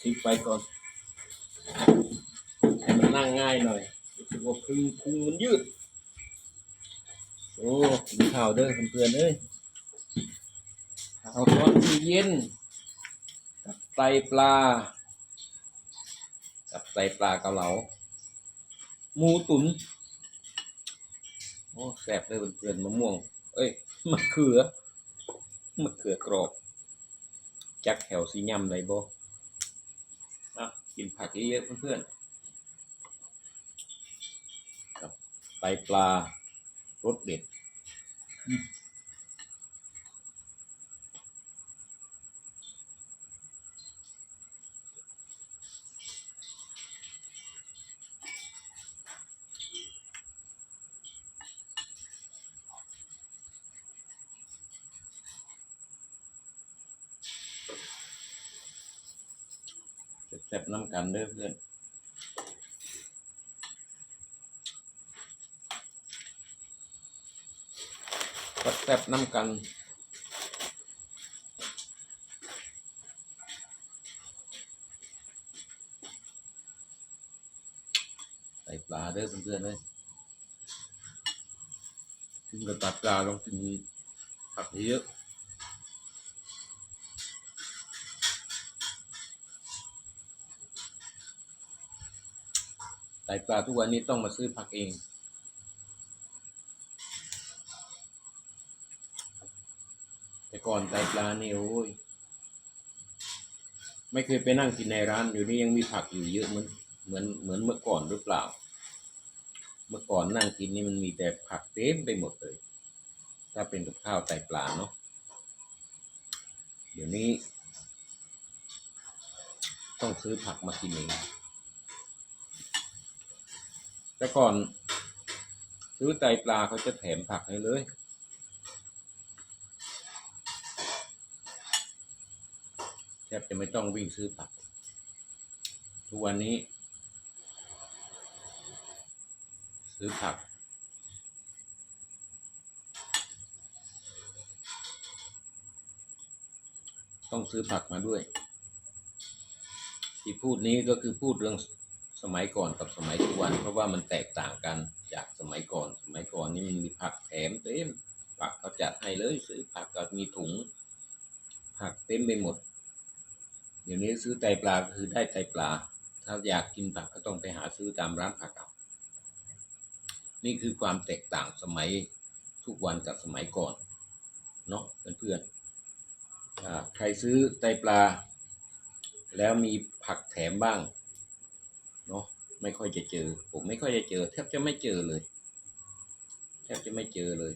ทิ้งไปก่อนให้มันนั่งง่ายหน่อยรู้สึกว่าพุงพุงมันยืด โอ้มีข่าวเด้อเพื่อนๆเอ้ยข่าวตอนที่เย็นกับไตปลา กับไตปลาเกาเหลาหมูตุนโอ้แซ่บเลยเพื่อนๆมะม่วง เอ้ยมะเขือมะเขือกรอบ จักแถวสียำเลยบ่ กินผักเยอะๆเพื่อนๆกับไตปลารสเด็ด แซ่บน้ำกันเด้อเพื่อนแซ่บน้ำกันใส่ปลาเด้อเพื่อนๆเลยกินกับตัดปลาลองกินผักเยอะ ส่ปลาทุกวันนี้ต้องมาซื้อผักเอง แต่ก่อนไตปลาเนี่ยโอ้ยไม่เคยไปนั่งกินในร้านอยู่นี่ยังมีผักอยู่เยอะเหมือนเหมือนเหมือนเมื่อก่อนหรือเปล่า เมื่อก่อนนั่งกินนี่มันมีแต่ผักเต็มไปหมดเลย ถ้าเป็นกับข้าวไตปลาเนาะเดี๋ยวนี้ ต้องซื้อผักมากินเอง แต่ก่อนซื้อไตปลาเขาจะแถมผักให้เลยแทบจะไม่ต้องวิ่งซื้อผัก ทุกวันนี้ ซื้อผักต้องซื้อผักมาด้วย ที่พูดนี้ก็คือพูดเรื่อง สมัยก่อนกับสมัยทุกวัน เพราะว่ามันแตกต่างกันจากสมัยก่อน สมัยก่อนนี่มันมีผักแถมเต็มผักเขาจัดให้เลยซื้อผักก็มีถุง ผักเต็มไปหมด เดี๋ยวนี้ซื้อไตปลาก็คือได้ไตปลา ถ้าอยากกินผักก็ต้องไปหาซื้อตามร้านผักเอานี่คือความแตกต่างสมัยทุกวันกับสมัยก่อนเนาะเพื่อนๆใครซื้อไตปลา แล้วมีผักแถมบ้าง เนาะไม่ค่อยจะเจอ ผมไม่ค่อยจะเจอแทบจะไม่เจอเลยแทบจะไม่เจอเลย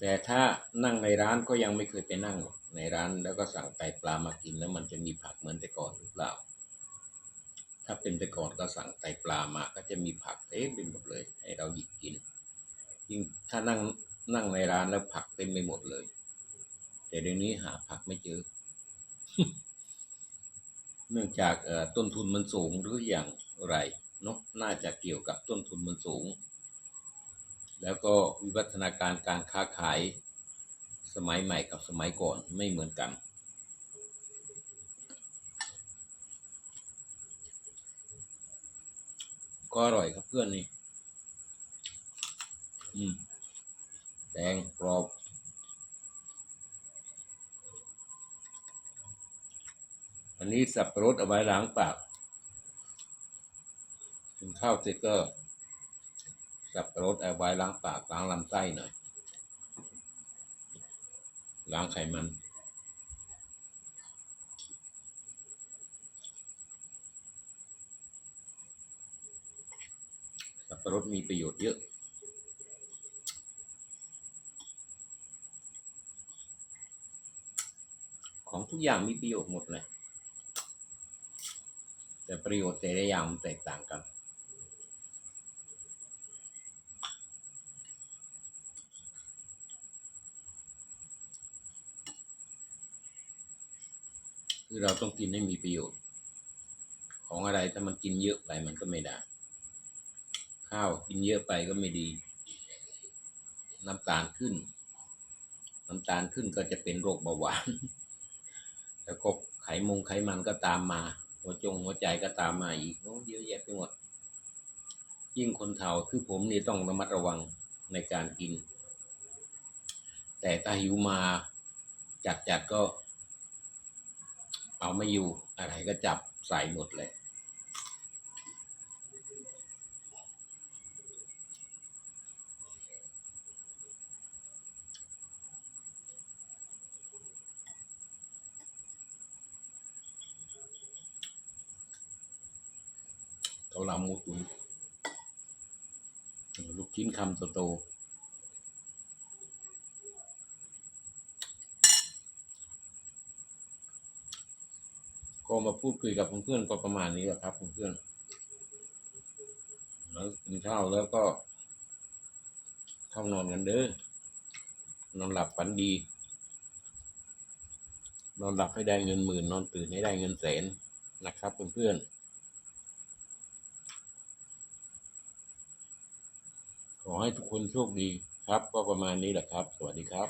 แต่ถ้านั่งในร้านก็ยังไม่เคยไปนั่งในร้านแล้วก็สั่งไตปลามากินแล้วมันจะมีผักเหมือนแต่ก่อนหรือเปล่า ถ้าเป็นแต่ก่อนก็สั่งไตปลามาก็จะมีผักเต็มไปหมดเลย ให้เราหยิบกินยิ่งถ้านั่งนั่งในร้านแล้วผักเต็มไปหมดเลย แต่เดี๋ยวนี้หาผักไม่เจอ เนื่องจากต้นทุนมันสูงหรืออย่างไรเนาะน่าจะเกี่ยวกับต้นทุนมันสูง แล้วก็วิวัฒนาการการค้าขายสมัยใหม่กับสมัยก่อนไม่เหมือนกัน ก็อร่อยครับเพื่อนนี่ อืม แดงกรอบ อันนี้สับปะรดเอาไว้ล้างปากกินข้าวเสร็จก็สับปะรดเอาไว้ล้างปากล้างลำไส้หน่อยล้างไขมันสับปะรดมีประโยชน์เยอะของทุกอย่างมีประโยชน์หมดเลย แต่ประโยชน์แต่ละอย่างมันแตกต่างกันคือเราต้องกินให้มีประโยชน์ ของอะไรถ้ามันกินเยอะไปมันก็ไม่ได้ ข้าวกินเยอะไปก็ไม่ดี น้ำตาลขึ้น น้ำตาลขึ้นก็จะเป็นโรคเบาหวาน แล้วก็ไขมงไขมันก็ตามมา หัวจงหัวใจก็ตามมาอีกโอ้เยอะแยะไปหมด ยิ่งคนเฒ่าคือผมนี่ต้องระมัดระวังในการกิน แต่ถ้าหิวมาจัดจัดก็ เอาไม่อยู่อะไรก็จับใส่หมดเลยาเหลาหมูตุ๋นลูกชิ้นคำโตๆก็มาพูดคุยกับเพื่อนๆก็ประมาณนี้แหละครับเพื่อนๆแล้วกินข้าวแล้วก็เข้านอนกันเด้อนอนหลับฝันดี นอนหลับให้ได้เงินหมื่น นอนตื่นให้ได้เงินแสนนะครับเพื่อนๆ ขอให้ทุกคนโชคดีครับ ก็ประมาณนี้แหละครับ สวัสดีครับ